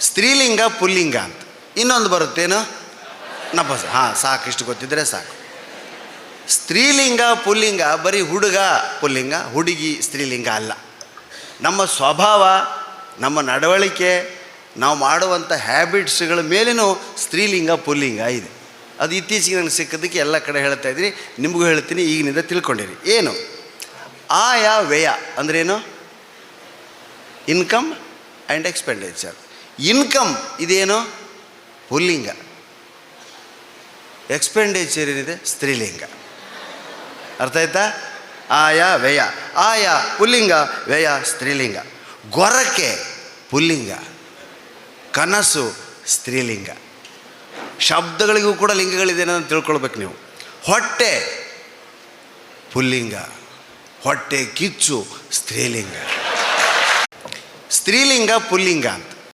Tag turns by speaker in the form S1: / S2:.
S1: ಸ್ತ್ರೀಲಿಂಗ, ಪುಲ್ಲಿಂಗ ಅಂತ. ಇನ್ನೊಂದು ಬರುತ್ತೇನು ನಪಸ. ಹಾಂ, ಸಾಕು, ಇಷ್ಟು ಗೊತ್ತಿದ್ರೆ ಸಾಕು. ಸ್ತ್ರೀಲಿಂಗ, ಪುಲ್ಲಿಂಗ, ಬರೀ ಹುಡುಗ, ಪುಲ್ಲಿಂಗ, ಹುಡುಗಿ, ಸ್ತ್ರೀಲಿಂಗ ಅಲ್ಲ. ನಮ್ಮ ಸ್ವಭಾವ, ನಮ್ಮ ನಡವಳಿಕೆ, ನಾವು ಮಾಡುವಂಥ ಹ್ಯಾಬಿಟ್ಸ್ಗಳ ಮೇಲೇನೂ ಸ್ತ್ರೀಲಿಂಗ, ಪುಲ್ಲಿಂಗ ಇದೆ. ಅದು ಇತ್ತೀಚೆಗೆ ನನಗೆ ಸಿಕ್ಕದಕ್ಕೆ ಎಲ್ಲ ಕಡೆ ಹೇಳ್ತಾ ಇದ್ದೀನಿ. ನಿಮಗೂ ಹೇಳ್ತೀನಿ, ಈಗಿನಿಂದ ತಿಳ್ಕೊಂಡಿರಿ. ಏನು? ಆಯಾ ವ್ಯಯ ಅಂದ್ರೇನು ಇನ್ಕಮ್ ಆ್ಯಂಡ್ ಎಕ್ಸ್ಪೆಂಡಿಚರ್. ಇನ್ಕಮ್, ಇದೇನು? ಪುಲ್ಲಿಂಗ. ಎಕ್ಸ್ಪೆಂಡಿಚರ್ ಏನಿದೆ? ಸ್ತ್ರೀಲಿಂಗ. ಅರ್ಥ ಆಯ್ತಾ? ಆಯ, ವ್ಯಯ. ಆಯ, ಪುಲ್ಲಿಂಗ, ವ್ಯಯ, ಸ್ತ್ರೀಲಿಂಗ. ಗೊರಕೆ, ಪುಲ್ಲಿಂಗ. ಕನಸು, ಸ್ತ್ರೀಲಿಂಗ. ಶಬ್ದಗಳಿಗೂ ಕೂಡ ಲಿಂಗಗಳಿದೆ ಅಂತ ತಿಳ್ಕೊಳ್ಬೇಕು ನೀವು. ಹೊಟ್ಟೆ, ಪುಲ್ಲಿಂಗ. ಹೊಟ್ಟೆ ಕಿಚ್ಚು, ಸ್ತ್ರೀಲಿಂಗ. ಸ್ತ್ರೀಲಿಂಗ, ಪುಲ್ಲಿಂಗ ಅಂತ.